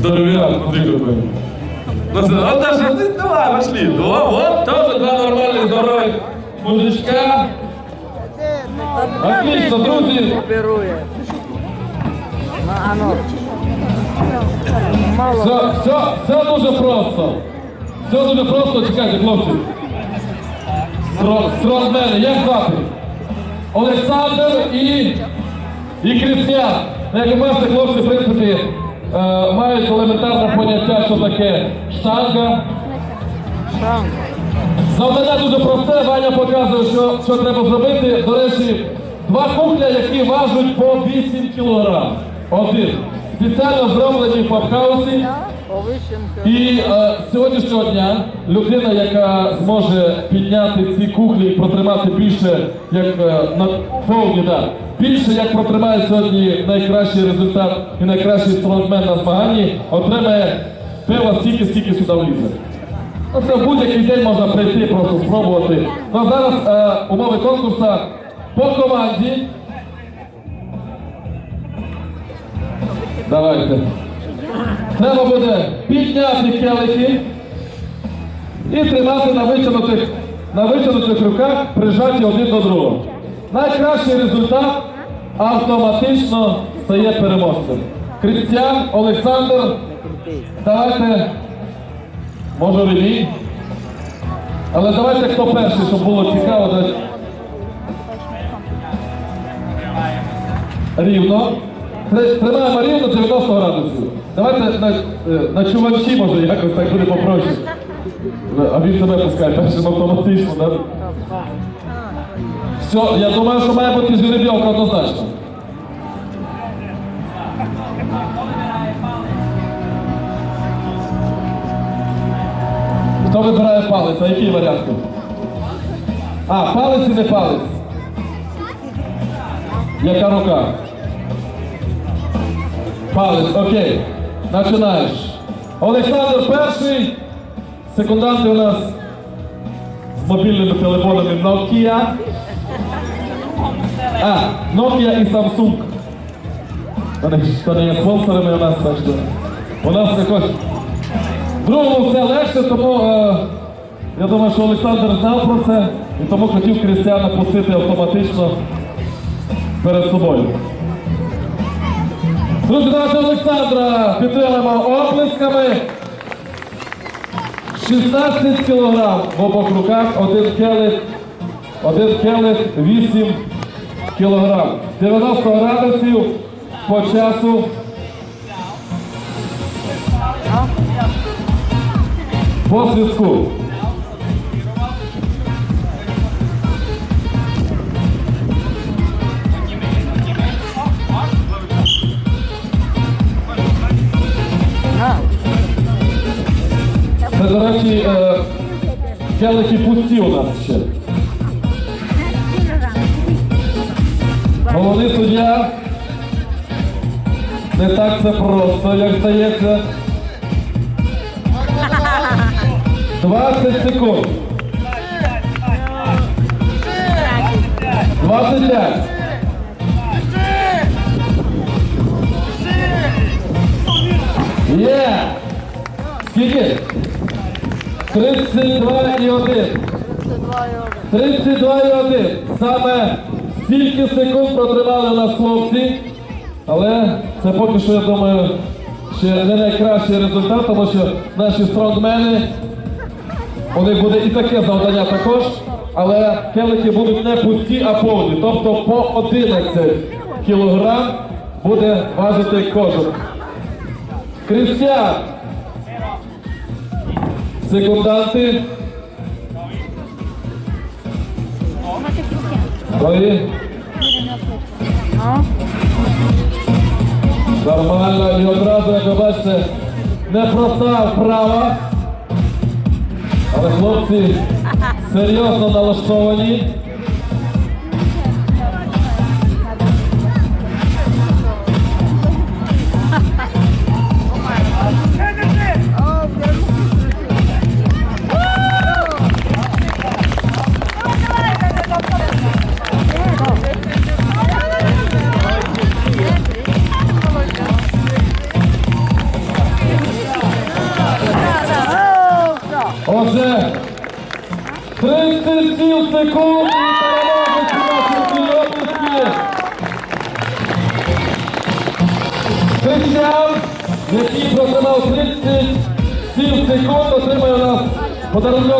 Здоровяк, смотри какой. Ну, це- а Даша, ты давай, пошли. О, вот, тоже два нормальных, здоровых мужичка. Отлично, друзі. Оперує. Ну, ано. Мало. Все, все, все дуже просто. Все дуже просто, чекайте, хлопці. Стро- Стронгмени, як звати? Олександр і, і Крістіан. Ну, Як ви бачите, хлопці, в принципі, е, мають елементарне поняття, що таке штанга. Завдання дуже просте, Ваня показує, що, що треба зробити. До речі, два кухля, які важуть по 8 кілограм. Один. Спеціально зроблені в пабхаусі. І е, сьогоднішнього дня людина, яка зможе підняти ці кухлі і протримати більше, як е, на фоуні, да, більше як протримає сьогодні найкращий результат і найкращий стронгмен на змаганні, отримає пиво стільки, скільки сюди влізе. Це в будь-який день можна прийти, просто спробувати. Ну, зараз е, умови конкурсу по команді. Давайте. Треба буде підняти келихи і тримати на витягнутих, на витягнутих руках, прижаті один до другого. Найкращий результат автоматично стає переможцем. Крістіан, Олександр, давайте, може ремінь. Але давайте хто перший, щоб було цікаво. Рівно. Тримаємо рівно 90 градусів. Давайте на, е, на чувачі, може, якось так буде попроще. А він себе пускає першим автоматично, так? Все, я думаю, що має бути жеребьовка однозначно. Хто вибирає палець? А який варіант? А, палець і не палець. Яка рука? Палець, окей. Починаєш. Олександр перший. Секунданти у нас з мобільними телефонами Nokia. А, Nokia і Samsung. Вони є спонсорами у нас, так що. У нас якось. Другому все легше, тому е, я думаю, що Олександр знав про це і тому хотів Крістіана пустити автоматично перед собою. Давайте Олександра підтримаємо оплесками. 16 кілограм в обох руках, один келих, один келих 8 кілограм. 90 градусів по часу. По зв'язку. Келихи пусті у нас ще. Головний суддя. Не так це просто, як здається. 20 секунд. 25. Є! Скільки? 32 і 1. 32 і 1. Саме стільки секунд протримали нас хлопці. Але це поки що, я думаю, ще не найкращий результат, тому що наші стронгмени, у них буде і таке завдання також, але келихи будуть не пусті, а повні. Тобто по 11 кілограм буде важити кожен. Крістіан. Секунданти. Ой, нормально. І одразу, як ви бачите, непроста вправа. Але хлопці серйозно налаштовані. Отже, 37 секунд і переможець нашої області. Християн, який протримав 37 секунд, отримає у нас подарунок.